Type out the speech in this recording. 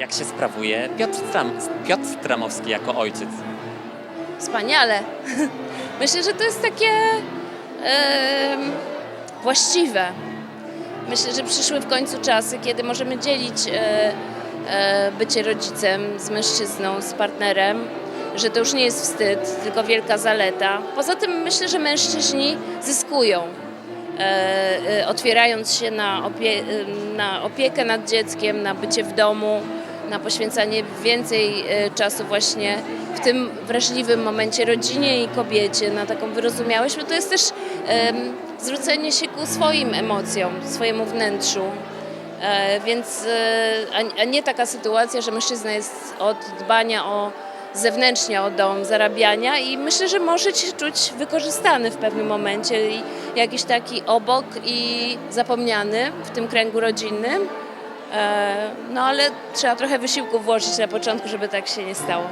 Jak się sprawuje Piotr, Stram, Piotr Stramowski jako ojciec? Wspaniale. Myślę, że to jest takie em, właściwe. Myślę, że przyszły w końcu czasy, kiedy możemy dzielić e, e, bycie rodzicem z mężczyzną, z partnerem, że to już nie jest wstyd, tylko wielka zaleta. Poza tym myślę, że mężczyźni zyskują, e, otwierając się na, opie, na opiekę nad dzieckiem, na bycie w domu, na poświęcanie więcej e, czasu właśnie w tym wrażliwym momencie rodzinie i kobiecie, na taką wyrozumiałość, bo to jest też em, zwrócenie się ku swoim emocjom, swojemu wnętrzu. E, więc e, a nie taka sytuacja, że mężczyzna jest od dbania o zewnętrznie o dom, zarabiania i myślę, że może się czuć wykorzystany w pewnym momencie i jakiś taki obok i zapomniany w tym kręgu rodzinnym. E, No ale trzeba trochę wysiłku włożyć na początku, żeby tak się nie stało.